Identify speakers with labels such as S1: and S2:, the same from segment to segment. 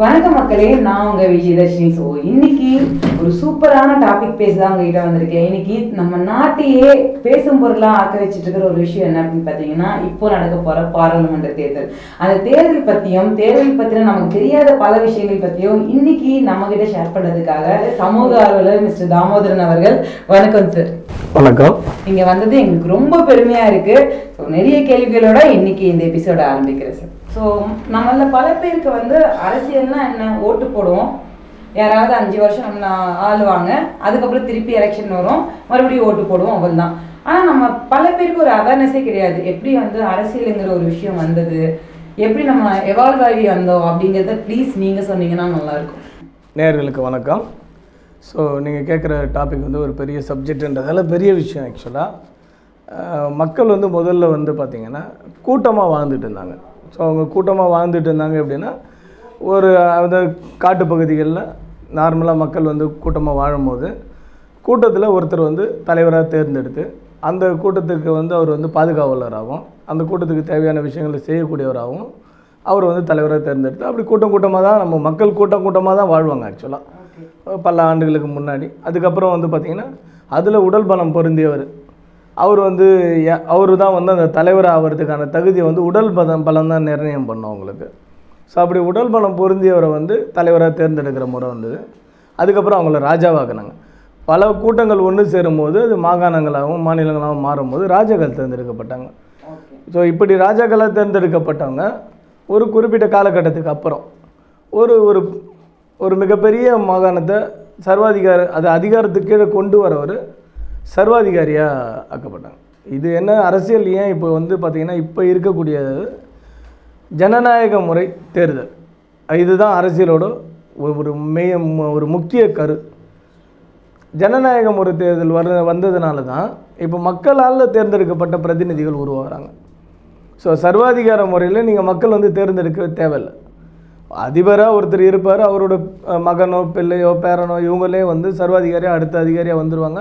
S1: வணக்கம் மக்களே நான் உங்க விஜயதர்ஷினி. ஸோ இன்னைக்கு ஒரு சூப்பரான டாபிக் பேச தான் உங்ககிட்ட வந்திருக்கேன். இன்னைக்கு நம்ம நாட்டையே பேசும் பொருளா ஆக்க வச்சுட்டு இருக்கிற ஒரு விஷயம் என்ன அப்படின்னு பார்த்தீங்கன்னா இப்போ நடக்க போற பாராளுமன்ற தேர்தல். அந்த தேர்தல் பத்தியும் தேர்தல் பத்தின நமக்கு தெரியாத பல விஷயங்கள் பத்தியும் இன்னைக்கு நம்ம கிட்ட ஷேர் பண்றதுக்காக சமூக ஆர்வலர் மிஸ்டர் தாமோதரன் அவர்கள். வணக்கம் சார்
S2: வணக்கம்.
S1: நீங்க வந்தது எங்களுக்கு ரொம்ப பெருமையா இருக்கு. ஸோ நிறைய கேள்விகளோட இன்னைக்கு இந்த எபிசோட ஆரம்பிக்கிறேன் சார் ஸோ நம்மள பல பேருக்கு வந்து அரசியல்னா என்ன? ஓட்டு போடுவோம். யாராவது அஞ்சு வருஷம் நம்ம ஆளுவாங்க. அதுக்கப்புறம் திருப்பி எலெக்ஷன் வரும். மறுபடியும் ஓட்டு போடுவோம் அவள் தான் ஆனால் நம்ம பல பேருக்கு ஒரு அவேர்னஸே கிடையாது. எப்படி வந்து அரசியலுங்கிற ஒரு விஷயம் வந்தது? எப்படி நம்ம எவால்வ் ஆகி வந்தோம்? அப்படிங்கிறத ப்ளீஸ் நீங்கள் சொன்னீங்கன்னா நல்லாயிருக்கும்.
S2: நேர்களுக்கு வணக்கம். ஸோ நீங்கள் கேட்குற டாபிக் வந்து ஒரு பெரிய சப்ஜெக்ட்ன்றதால பெரிய விஷயம் ஆக்சுவலாக மக்கள் வந்து முதல்ல வந்து பார்த்திங்கன்னா கூட்டமாக வாழ்ந்துட்டு இருந்தாங்க. ஸோ அவங்க கூட்டமாக வாழ்ந்துட்டு இருந்தாங்க எப்படின்னா ஒரு அந்த காட்டு பகுதிகளில் நார்மலாக மக்கள் வந்து கூட்டமாக வாழும்போது கூட்டத்தில் ஒருத்தர் வந்து தலைவராக தேர்ந்தெடுத்து அந்த கூட்டத்துக்கு வந்து அவர் வந்து பாதுகாவலராகவும் அந்த கூட்டத்துக்கு தேவையான விஷயங்களை செய்யக்கூடியவராகவும் அவர் வந்து தலைவராக தேர்ந்தெடுத்து அப்படி கூட்டம் கூட்டமாக தான் நம்ம மக்கள் கூட்டம் கூட்டமாக தான் வாழ்வாங்க ஆக்சுவலாக பல ஆண்டுகளுக்கு முன்னாடி. அதுக்கப்புறம் வந்து பார்த்திங்கன்னா அதில் உடல் பலம் பொருந்தியவர் அவர் வந்து அவர் தான் வந்து அந்த தலைவர் ஆகிறதுக்கான தகுதியை வந்து உடல் பலம் பலம் தான் நிர்ணயம் பண்ணோம் அவங்களுக்கு. ஸோ அப்படி உடல் பலம் பொருந்தியவரை வந்து தலைவராக தேர்ந்தெடுக்கிற முறை வந்தது. அதுக்கப்புறம் அவங்கள ராஜாவாக்குனாங்க. பல கூட்டங்கள் ஒன்று சேரும்போது அது மாகாணங்களாகவும் மாநிலங்களாகவும் மாறும்போது ராஜாக்கள் தேர்ந்தெடுக்கப்பட்டாங்க. ஸோ இப்படி ராஜாக்களாக தேர்ந்தெடுக்கப்பட்டவங்க ஒரு குறிப்பிட்ட காலகட்டத்துக்கு அப்புறம் ஒரு ஒரு ஒரு மிகப்பெரிய மாகாணத்தை சர்வாதிகார அது அதிகாரத்துக்கு கீழே கொண்டு வரவர் சர்வாதிகாரியாக ஆக்கப்பட்டாங்க. இது என்ன அரசியல்? ஏன் இப்போ வந்து பார்த்திங்கன்னா இப்போ இருக்கக்கூடிய ஜனநாயக முறை தேர்தல். இதுதான் அரசியலோட ஒரு மெய் ஒரு முக்கிய கரு. ஜனநாயக முறை தேர்தல் வர வந்ததுனால தான் இப்போ மக்களால் தேர்ந்தெடுக்கப்பட்ட பிரதிநிதிகள் உருவாகிறாங்க. ஸோ சர்வாதிகார முறையில் நீங்கள் மக்கள் வந்து தேர்ந்தெடுக்க தேவையில்லை. அதிபராக ஒருத்தர் இருப்பார் அவரோட மகனோ பிள்ளையோ பேரனோ இவங்களே வந்து சர்வாதிகாரியாக அடுத்த அதிகாரியாக வந்துடுவாங்க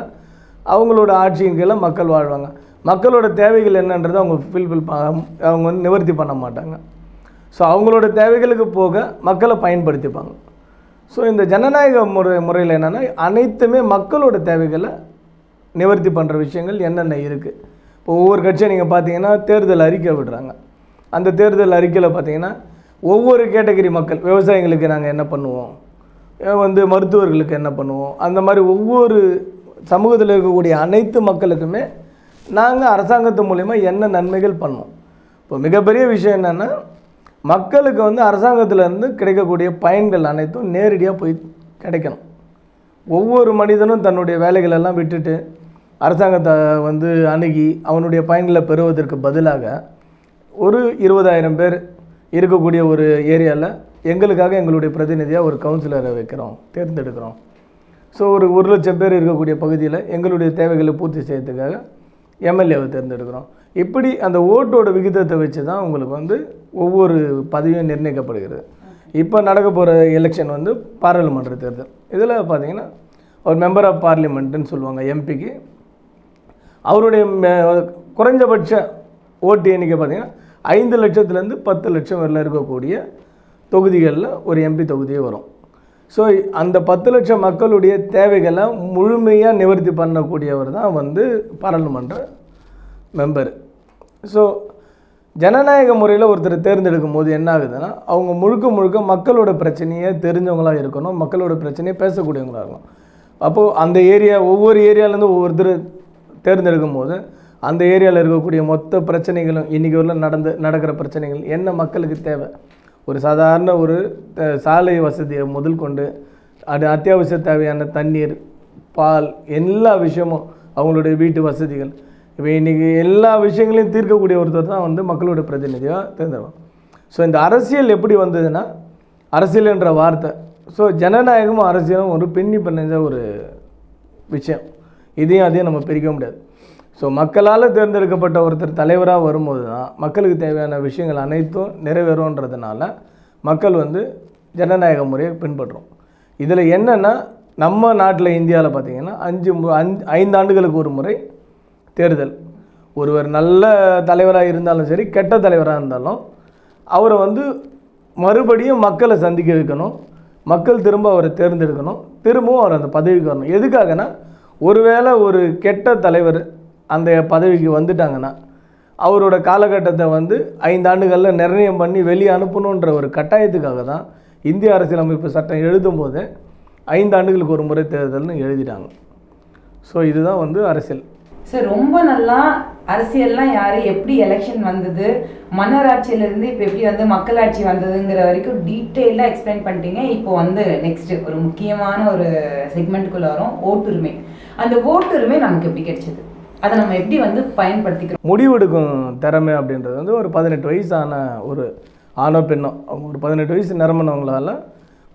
S2: அவங்களோட ஆட்சியின் கீழே மக்கள் வாழ்வாங்க? மக்களோட தேவைகள் என்னன்றதை அவங்க ஃபில்ஃபில் அவங்க வந்து நிவர்த்தி பண்ண மாட்டாங்க. ஸோ அவங்களோட தேவைகளுக்கு போக மக்களை பயன்படுத்திப்பாங்க. ஸோ இந்த ஜனநாயக முறை முறையில் என்னென்னா அனைத்துமே மக்களோட தேவைகளை நிவர்த்தி பண்ணுற விஷயங்கள் என்னென்ன இருக்குது இப்போ ஒவ்வொரு கட்சியை நீங்கள் பார்த்தீங்கன்னா தேர்தல் அறிக்கை விடுறாங்க. அந்த தேர்தல் அறிக்கையில் பார்த்தீங்கன்னா ஒவ்வொரு கேட்டகரி மக்கள் விவசாயிகளுக்கு நாங்கள் என்ன பண்ணுவோம்? வந்து மருத்துவர்களுக்கு என்ன பண்ணுவோம்? அந்த மாதிரி ஒவ்வொரு சமூகத்தில் இருக்கக்கூடிய அனைத்து மக்களுக்குமே நாங்கள் அரசாங்கத்து மூலிமா என்ன நன்மைகள் பண்ணோம்? இப்போ மிகப்பெரிய விஷயம் என்னென்னா மக்களுக்கு வந்து அரசாங்கத்திலேருந்து கிடைக்கக்கூடிய பயன்கள் அனைத்தும் நேரடியாக போய் கிடைக்கணும். ஒவ்வொரு மனிதனும் தன்னுடைய வேலைகளெல்லாம் விட்டுட்டு அரசாங்கத்தை வந்து அணுகி அவனுடைய பயன்களை பெறுவதற்கு பதிலாக ஒரு இருபதாயிரம் பேர் இருக்கக்கூடிய ஒரு ஏரியாவில் எங்களுக்காக எங்களுடைய பிரதிநிதியாக ஒரு கவுன்சிலரை வைக்கிறோம் தேர்ந்தெடுக்கிறோம். ஸோ ஒரு ஒரு லட்சம் பேர் இருக்கக்கூடிய பகுதியில் எங்களுடைய தேவைகளை பூர்த்தி செய்யறதுக்காக எம்எல்ஏவை தேர்ந்தெடுக்கிறோம். இப்படி அந்த ஓட்டோட விகிதத்தை வச்சு தான் உங்களுக்கு வந்து ஒவ்வொரு பதவியும் நிர்ணயிக்கப்படுகிறது. இப்போ நடக்க போகிற எலெக்ஷன் வந்து பாராளுமன்ற தேர்தல். இதில் பார்த்தீங்கன்னா ஒரு மெம்பர் ஆஃப் பார்லிமெண்ட்டுன்னு சொல்லுவாங்க எம்பிக்கு அவருடைய குறைஞ்சபட்ச ஓட்டு எண்ணிக்கை பார்த்தீங்கன்னா ஐந்து லட்சத்துலேருந்து பத்து லட்சம் வரல இருக்கக்கூடிய தொகுதிகளில் ஒரு எம்பி தொகுதியே வரும். ஸோ அந்த பத்து லட்சம் மக்களுடைய தேவைகளை முழுமையாக நிவர்த்தி பண்ணக்கூடியவர் தான் வந்து பாராளுமன்ற மெம்பர் ஸோ ஜனநாயக முறையில் ஒருத்தர் தேர்ந்தெடுக்கும் போது என்ன ஆகுதுன்னா அவங்க முழுக்க முழுக்க மக்களோட பிரச்சனையை தெரிஞ்சவங்களாக இருக்கணும் மக்களோட பிரச்சனையை பேசக்கூடியவங்களாக இருக்கணும். அப்போது அந்த ஏரியா ஒவ்வொரு ஏரியாலேருந்து ஒவ்வொருத்தர் தேர்ந்தெடுக்கும் போது அந்த ஏரியாவில் இருக்கக்கூடிய மொத்த பிரச்சனைகளும் இன்றைக்கி வரல நடந்து நடக்கிற பிரச்சனைகள் என்ன மக்களுக்கு தேவை? ஒரு சாதாரண ஒரு சாலை வசதியை முதல் கொண்டு அது அத்தியாவசிய தேவையான தண்ணீர் பால் எல்லா விஷயமும் அவங்களுடைய வீட்டு வசதிகள். இப்போ இன்றைக்கி எல்லா விஷயங்களையும் தீர்க்கக்கூடிய ஒருத்தர் தான் வந்து மக்களோட பிரதிநிதியாக தேர்ந்தெடுவாங்க ஸோ இந்த அரசியல் எப்படி வந்ததுன்னா அரசியல் என்ற வார்த்தை. ஸோ ஜனநாயகமும் அரசியலும் ஒரு பின்னி பிணைஞ்ச ஒரு விஷயம். இதையும் அதையும் நம்ம பிரிக்க முடியாது. ஸோ மக்களால் தேர்ந்தெடுக்கப்பட்ட ஒருத்தர் தலைவராக வரும்போது தான் மக்களுக்கு தேவையான விஷயங்கள் அனைத்தும் நிறைவேறும்ன்றதுனால மக்கள் வந்து ஜனநாயக முறையை பின்பற்றும். இதில் என்னென்னா நம்ம நாட்டில் இந்தியாவில் பார்த்திங்கன்னா அஞ்சு மு- அஞ்சு ஐந்து ஆண்டுகளுக்கு ஒரு முறை தேர்தல். ஒருவர் நல்ல தலைவராக இருந்தாலும் சரி கெட்ட தலைவராக இருந்தாலும் அவரை வந்து மறுபடியும் மக்களை சந்திக்க வைக்கணும். மக்கள் திரும்ப அவரை தேர்ந்தெடுக்கணும். திரும்பவும் அவர் அந்த பதவிக்கு வரணும். எதுக்காகனா ஒருவேளை ஒரு கெட்ட தலைவர் அந்த பதவிக்கு வந்துட்டாங்கன்னா அவரோட காலகட்டத்தை வந்து ஐந்து ஆண்டுகளில் நிர்ணயம் பண்ணி வெளியே அனுப்பணுன்ற ஒரு கட்டாயத்துக்காக தான் இந்திய அரசியலமைப்பு சட்டம் எழுதும்போது ஐந்து ஆண்டுகளுக்கு ஒரு முறை தேர்தல்னு எழுதிட்டாங்க. ஸோ இதுதான் வந்து அரசியல்.
S1: சார் ரொம்ப நல்லா அரசியல்லாம் யார்? எப்படி எலெக்ஷன் வந்தது? மன்னராட்சியிலேருந்து இப்போ எப்படி வந்து மக்களாட்சி வந்ததுங்கிற வரைக்கும் டீட்டெயிலாக எக்ஸ்பிளைன் பண்ணிட்டீங்க. இப்போ வந்து நெக்ஸ்ட் ஒரு முக்கியமான ஒரு செக்மெண்ட்டுக்குள்ளே வரும். ஓட்டுரிமை. அந்த ஓட்டுரிமை நமக்கு எப்படி கிடைச்சது? அதை நம்ம எப்படி வந்து பயன்படுத்திக்கிறோம்?
S2: முடிவெடுக்கும் திறமை அப்படின்றது வந்து ஒரு பதினெட்டு வயசான ஒரு ஆணோ பெண்ணோ அவங்க ஒரு பதினெட்டு வயசு நிரம்பினவங்களால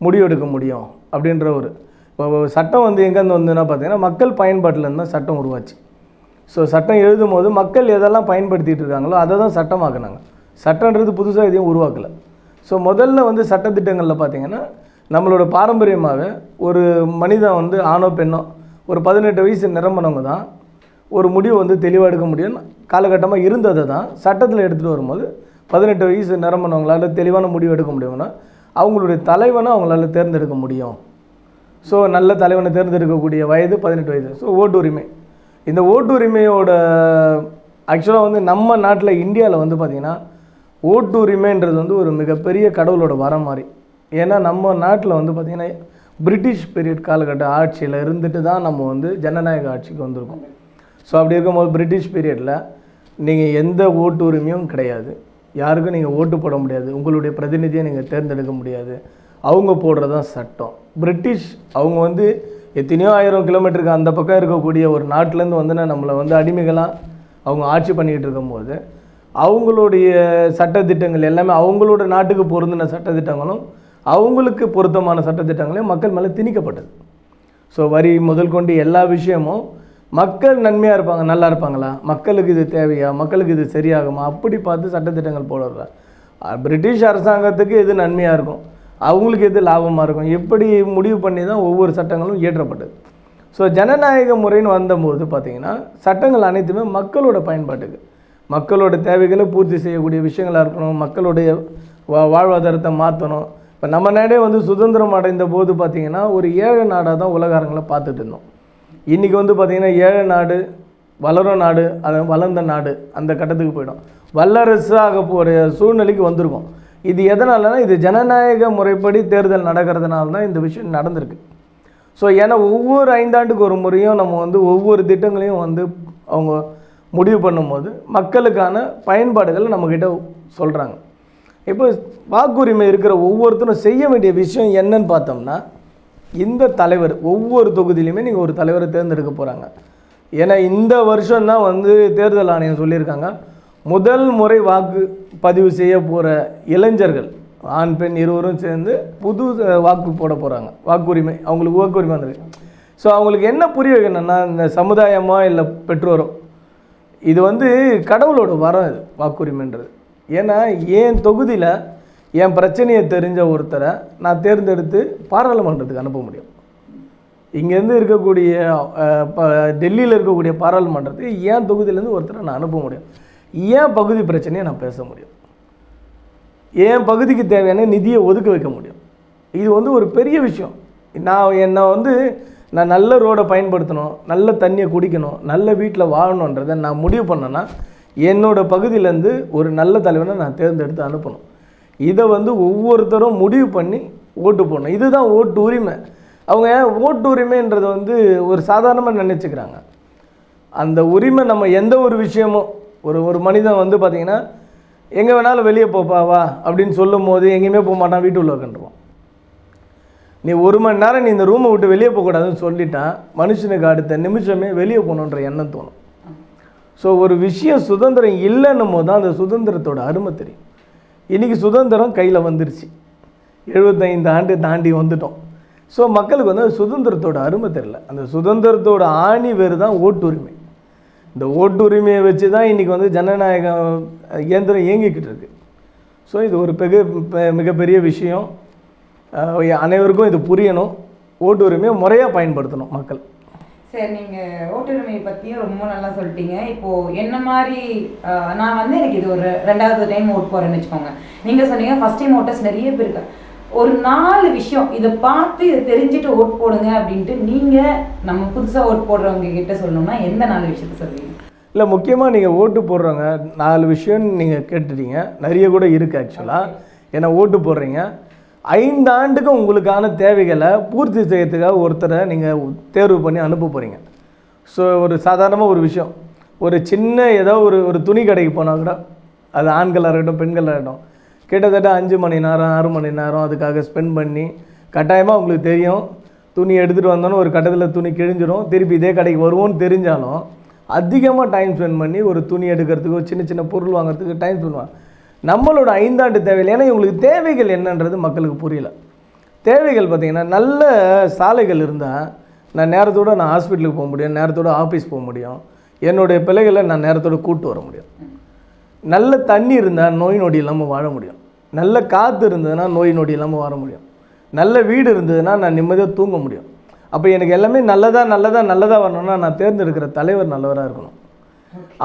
S2: முடிவெடுக்க முடியும் அப்படின்ற ஒரு இப்போ சட்டம் வந்து எங்கேருந்து வந்துன்னா பார்த்தீங்கன்னா மக்கள் பயன்பாட்டிலேருந்து தான் சட்டம் உருவாச்சு. ஸோ சட்டம் எழுதும் போது மக்கள் எதெல்லாம் பயன்படுத்திகிட்டு இருக்காங்களோ அதை தான் சட்டமாக்குனாங்க. சட்டன்றது புதுசாக எதையும் உருவாக்கலை. ஸோ முதல்ல வந்து சட்டத்திட்டங்களில் பார்த்தீங்கன்னா நம்மளோட பாரம்பரியமாகவே ஒரு மனிதன் வந்து ஆணோ பெண்ணோ ஒரு பதினெட்டு வயசு நிரம்பினவங்க தான் ஒரு முடிவு வந்து தெளிவாக எடுக்க முடியும்னு காலகட்டமாக இருந்ததை தான். சட்டத்தில் எடுத்துகிட்டு வரும்போது பதினெட்டு வயசு நிரம்பினவங்களால தெளிவான முடிவு எடுக்க முடியும்னா அவங்களுடைய தலைவனை அவங்களால தேர்ந்தெடுக்க முடியும். ஸோ நல்ல தலைவனை தேர்ந்தெடுக்கக்கூடிய வயது பதினெட்டு வயது. ஸோ ஓட்டுரிமை. இந்த ஓட்டுரிமையோட ஆக்சுவலாக வந்து நம்ம நாட்டில் இந்தியாவில் வந்து பார்த்திங்கன்னா ஓட்டுரிமைன்றது வந்து ஒரு மிகப்பெரிய கடவுளோட வரம் மாதிரி. ஏன்னா நம்ம நாட்டில் வந்து பார்த்திங்கன்னா பிரிட்டிஷ் பீரியட் காலகட்ட ஆட்சியில் இருந்துட்டு தான் நம்ம வந்து ஜனநாயக ஆட்சிக்கு வந்திருக்கோம். ஸோ அப்படி இருக்கும்போது பிரிட்டிஷ் பீரியடில் நீங்கள் எந்த ஓட்டு உரிமையும் கிடையாது. யாருக்கும் நீங்கள் ஓட்டு போட முடியாது. உங்களுடைய பிரதிநிதியை நீங்கள் தேர்ந்தெடுக்க முடியாது. அவங்க போடுறது தான் சட்டம். பிரிட்டிஷ் அவங்க வந்து எத்தனையோ ஆயிரம் கிலோமீட்டருக்கு அந்த பக்கம் இருக்கக்கூடிய ஒரு நாட்டிலேருந்து வந்து நம்மளை வந்து அடிமைகளாக அவங்க ஆட்சி பண்ணிக்கிட்டு இருக்கும்போது அவங்களுடைய சட்டத்திட்டங்கள் எல்லாமே அவங்களோட நாட்டுக்கு பொருந்தின சட்டத்திட்டங்களும் அவங்களுக்கு பொருத்தமான சட்டத்திட்டங்களையும் மக்கள் மேலே திணிக்கப்பட்டது. ஸோ வரி முதல் கொண்டு எல்லா விஷயமும் மக்கள் நன்மையாக இருப்பாங்க நல்லா இருப்பாங்களா? மக்களுக்கு இது தேவையா? மக்களுக்கு இது சரியாகுமா? அப்படி பார்த்து சட்டத்திட்டங்கள் போடுறா. பிரிட்டிஷ் அரசாங்கத்துக்கு எது நன்மையாக இருக்கும்? அவங்களுக்கு எது லாபமாக இருக்கும்? எப்படி முடிவு பண்ணி தான் ஒவ்வொரு சட்டங்களும் இயற்றப்பட்டது. ஸோ ஜனநாயக முறைன்னு வந்தபோது பார்த்திங்கன்னா சட்டங்கள் அனைத்துமே மக்களோட பயன்பாட்டுக்கு. மக்களோட தேவைகளை பூர்த்தி செய்யக்கூடிய விஷயங்களாக இருக்கணும். மக்களுடைய வா வாழ்வாதாரத்தை மாற்றணும் இப்போ நம்ம நாடே வந்து சுதந்திரம் அடைந்த போது பார்த்திங்கன்னா ஒரு ஏழை நாடாக தான் உலகாரங்களை பார்த்துட்டு இருந்தோம். இன்றைக்கி வந்து பார்த்திங்கன்னா ஏழை நாடு வளரும் நாடு அது வளர்ந்த நாடு அந்த கட்டத்துக்கு போயிடும். வல்லரசாக போகிற சூழ்நிலைக்கு வந்திருக்கும். இது எதனாலனா இது ஜனநாயக முறைப்படி தேர்தல் நடக்கிறதுனால தான் இந்த விஷயம் நடந்திருக்கு. ஸோ ஏன்னா ஒவ்வொரு ஐந்தாண்டுக்கு ஒரு முறையும் நம்ம வந்து ஒவ்வொரு திட்டங்களையும் வந்து அவங்க முடிவு பண்ணும்போது மக்களுக்கான பயன்பாடுகளை நம்மக்கிட்ட சொல்கிறாங்க இப்போ வாக்குரிமை இருக்கிற ஒவ்வொருத்தரும் செய்ய வேண்டிய விஷயம் என்னன்னு பார்த்தோம்னா இந்த தலைவர் ஒவ்வொரு தொகுதியிலையுமே நீங்கள் ஒரு தலைவரை தேர்ந்தெடுக்க போகிறாங்க ஏன்னா இந்த வருஷம் தான் வந்து தேர்தல் ஆணையம் சொல்லியிருக்காங்க. முதல் முறை வாக்கு பதிவு செய்ய போகிற இளைஞர்கள் ஆண் பெண் இருவரும் சேர்ந்து புது வாக்கு போட போகிறாங்க வாக்குரிமை அவங்களுக்கு வாக்குரிமை வந்துருக்கு ஸோ அவங்களுக்கு என்ன புரிய வைக்கணும்னா இந்த சமுதாயமோ இல்லை பெற்றோரோ? இது வந்து கடவுளோட வரம் இது வாக்குரிமைன்றது. ஏன்னா என் தொகுதியில் என் பிரச்சனையை தெரிஞ்ச ஒருத்தரை நான் தேர்ந்தெடுத்து பாராளுமன்றத்துக்கு அனுப்ப முடியும். இங்கேருந்து இருக்கக்கூடிய ப- டெல்லியில் இருக்கக்கூடிய பாராளுமன்றத்துக்கு என் தொகுதியிலேருந்து ஒருத்தரை நான் அனுப்ப முடியும். ஏன் பகுதி பிரச்சனையை நான் பேச முடியும். என் பகுதிக்கு தேவையான நிதியை ஒதுக்க வைக்க முடியும். இது வந்து ஒரு பெரிய விஷயம். நான் என்னை வந்து நான் நல்ல ரோடை பயன்படுத்தணும் நல்ல தண்ணியை குடிக்கணும் நல்ல வீட்டில் வாழணுன்றதை நான் முடிவு பண்ணேன்னா என்னோடய பகுதியிலேருந்து ஒரு நல்ல தலைவனை நான் தேர்ந்தெடுத்து அனுப்பணும். இதை வந்து ஒவ்வொருத்தரும் முடிவு பண்ணி ஓட்டு போடணும். இதுதான் ஓட்டு உரிமை. அவங்க ஓட்டு உரிமைன்றது வந்து ஒரு சாதாரணமாக நினச்சிக்கிறாங்க. அந்த உரிமை நம்ம எந்த ஒரு விஷயமும் ஒரு ஒரு மனிதன் வந்து பார்த்திங்கன்னா எங்கே வேணாலும் வெளியே போப்பா வா அப்படின்னு சொல்லும் போது எங்கேயுமே போக மாட்டான் வீட்டுக்குள்ள உட்காந்துருவான் நீ ஒரு மணி நேரம் நீ இந்த ரூமை விட்டு வெளியே போகக்கூடாதுன்னு சொல்லிட்டான் மனுஷனுக்கு அடுத்த நிமிஷமே வெளியே போகணுன்ற எண்ணம் தோணும். ஸோ ஒரு விஷயம் சுதந்திரம் இல்லைன்னும் போது தான் அந்த சுதந்திரத்தோட அருமை தெரியும். இன்றைக்கி சுதந்திரம் கையில் வந்துருச்சு. எழுபத்தைந்து ஆண்டு தாண்டி வந்துட்டோம். ஸோ மக்களுக்கு வந்து சுதந்திரத்தோட அருமை தெரில அந்த சுதந்திரத்தோட ஆணி வேறு தான் ஓட்டுரிமை. இந்த ஓட்டுரிமையை வச்சு தான் இன்றைக்கி வந்து ஜனநாயக இயந்திரம் இயங்கிக்கிட்டு இருக்கு. ஸோ இது ஒரு பெக பெ- மிகப்பெரிய விஷயம். அனைவருக்கும் இது புரியணும். ஓட்டுரிமையை முறையாக பயன்படுத்தணும் மக்கள்.
S1: சரி நீங்க ஓட்டுரிமையை பத்தியும் ரொம்ப நல்லா சொல்லிட்டீங்க. இப்போ என்ன மாதிரி நான் வந்து எனக்கு இது ஒரு ரெண்டாவது டைம் ஓட் போறேன்னு வச்சுக்கோங்க. நீங்க சொன்னீங்க ஃபர்ஸ்ட் டைம் ஓட்டர்ஸ் நிறைய பேர் இருக்காங்க. ஒரு நாலு விஷயம் இதை பார்த்து இதை தெரிஞ்சுட்டு ஓட் போடுங்க அப்படின்ட்டு நீங்க நம்ம புதுசா ஓட் போடுறவங்க கிட்ட சொல்லணும்னா எந்த நாலு விஷயத்த சொல்லுவீங்க?
S2: இல்லை முக்கியமாக நீங்கள் ஓட்டு போடுறவங்க நாலு விஷயம்னு நீங்கள் கேட்டுட்டீங்க. நிறைய கூட இருக்குது ஆக்சுவலாக ஏன்னா ஓட்டு போடுறீங்க. ஐந்தாண்டுக்கு உங்களுக்கான தேவைகளை பூர்த்தி செய்யறதுக்காக ஒருத்தரை நீங்கள் தேர்வு பண்ணி அனுப்ப போகிறீங்க ஸோ ஒரு சாதாரணமாக ஒரு விஷயம். ஒரு சின்ன ஏதோ ஒரு ஒரு துணி கடைக்கு போனால் கூட அது ஆண்களாக இருக்கட்டும் பெண்களாக இருக்கட்டும் கிட்டத்தட்ட அஞ்சு மணி நேரம் ஆறு மணி நேரம் அதுக்காக ஸ்பெண்ட் பண்ணி கட்டாயமாக உங்களுக்கு தெரியும். துணி எடுத்துகிட்டு வந்தோன்னே ஒரு கட்டத்தில் துணி கிழிஞ்சிடும். திருப்பி இதே கடைக்கு வருவோம்னு தெரிஞ்சாலும் அதிகமாக டைம் ஸ்பெண்ட் பண்ணி ஒரு துணி எடுக்கிறதுக்கோ சின்ன சின்ன பொருள் வாங்குறதுக்கு டைம் பண்ணுவாங்க நம்மளோட ஐந்தாண்டு தேவைகள் ஏன்னா இவங்களுக்கு தேவைகள் என்னன்றது மக்களுக்கு புரியல. தேவைகள் பார்த்திங்கன்னா நல்ல சாலைகள் இருந்தால் நான் நேரத்தோட நான் ஹாஸ்பிட்டலுக்கு போக முடியும் நேரத்தோட ஆஃபீஸ் போக முடியும். என்னுடைய பிள்ளைகளை நான் நேரத்தோட கூப்பிட்டு வர முடியும். நல்ல தண்ணி இருந்தால் நோய் நொடி இல்லாமல் வாழ முடியும். நல்ல காற்று இருந்ததுன்னா நோய் நொடி இல்லாமல் வாழ முடியும். நல்ல வீடு இருந்ததுன்னா நான் நிம்மதியாக தூங்க முடியும். அப்போ எனக்கு எல்லாமே நல்லதாக நல்லதாக நல்லதாக வரணும்னா நான் தேர்ந்தெடுக்கிற தலைவர் நல்லவராக இருக்கணும்.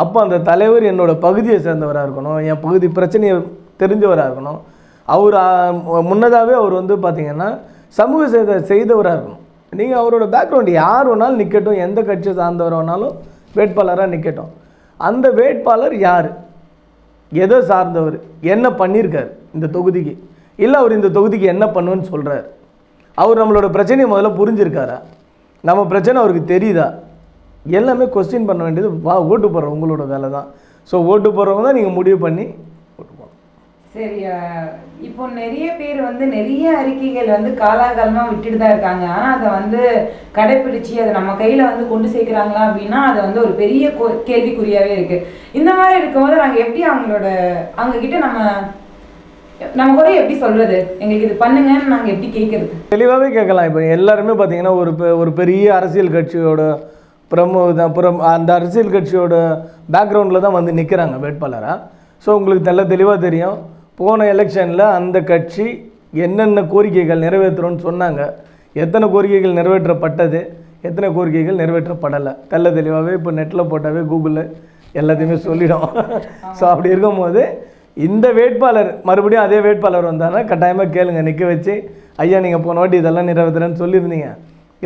S2: அப்போ அந்த தலைவர் என்னோட பகுதியை சேர்ந்தவராக இருக்கணும் என் பகுதி பிரச்சனையை தெரிஞ்சவராக இருக்கணும். அவர் முன்னதாகவே அவர் வந்து பார்த்திங்கன்னா சமூக சேவை செய்தவராக இருக்கணும். நீங்கள் அவரோட பேக்ரவுண்ட் யார் வேணாலும் நிற்கட்டும் எந்த கட்சியை சார்ந்தவர் வேணாலும் வேட்பாளராக நிற்கட்டும் அந்த வேட்பாளர் யார்? எதை சார்ந்தவர்? என்ன பண்ணியிருக்கார் இந்த தொகுதிக்கு? இல்லை அவர் இந்த தொகுதிக்கு என்ன பண்ணுன்னு சொல்கிறார் அவர் நம்மளோட பிரச்சனையை முதல்ல புரிஞ்சிருக்காரா? நம்ம பிரச்சனை அவருக்கு தெரியுதா? எல்லாமே கொஸ்டின் பண்ண வேண்டியது வா ஓட்டு போடுற உங்களோட வேலை தான். ஸோ ஓட்டு போடுறவங்க தான் நீங்கள் முடிவு பண்ணி ஓட்டு போடணும்.
S1: சரி இப்போ நிறைய பேர் வந்து நிறைய அறிக்கைகள் வந்து காலாகாலமா விட்டுட்டு தான் இருக்காங்க. ஆனா அதை வந்து கடைப்பிடிச்சு அதை நம்ம கையில வந்து கொண்டு சேர்க்கிறாங்களா அப்படின்னா அது வந்து ஒரு பெரிய கோ- கேள்விக்குறியாவே இருக்கு. இந்த மாதிரி இருக்கும்போது நாங்க எப்படி அவங்களோட அவங்க கிட்ட நம்ம நம்ம குறைய எப்படி சொல்றது? எங்களுக்கு இது பண்ணுங்கன்னு நாங்க எப்படி கேட்கறது
S2: தெளிவாகவே கேட்கலாம். இப்போ எல்லாருமே பார்த்தீங்கன்னா ஒரு ஒரு பெரிய அரசியல் கட்சியோட பிரமு தான் புறம் அந்த அரசியல் கட்சியோட பேக்ரவுண்டில் தான் வந்து நிற்கிறாங்க வேட்பாளராக ஸோ உங்களுக்கு நல்ல தெளிவாக தெரியும். போன எலெக்ஷனில் அந்த கட்சி என்னென்ன கோரிக்கைகள் நிறைவேற்றுறோன்னு சொன்னாங்க. எத்தனை கோரிக்கைகள் நிறைவேற்றப்பட்டது? எத்தனை கோரிக்கைகள் நிறைவேற்றப்படலை? தெள்ள தெளிவாகவே இப்போ நெட்டில் போட்டாவே கூகுளில் எல்லாத்தையுமே சொல்லிடும். ஸோ அப்படி இருக்கும்போது இந்த வேட்பாளர் மறுபடியும் அதே வேட்பாளர் வந்தாங்கன்னா கட்டாயமாக கேளுங்க நிற்க வச்சு ஐயா நீங்கள் போன வாட்டி இதெல்லாம் நிறைவேற்றுறேன்னு சொல்லியிருந்தீங்க.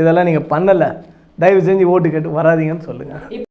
S2: இதெல்லாம் நீங்கள் பண்ணலை. தயவு செஞ்சு ஓட்டு கேட்டு வராதீங்கன்னு சொல்லுங்கள்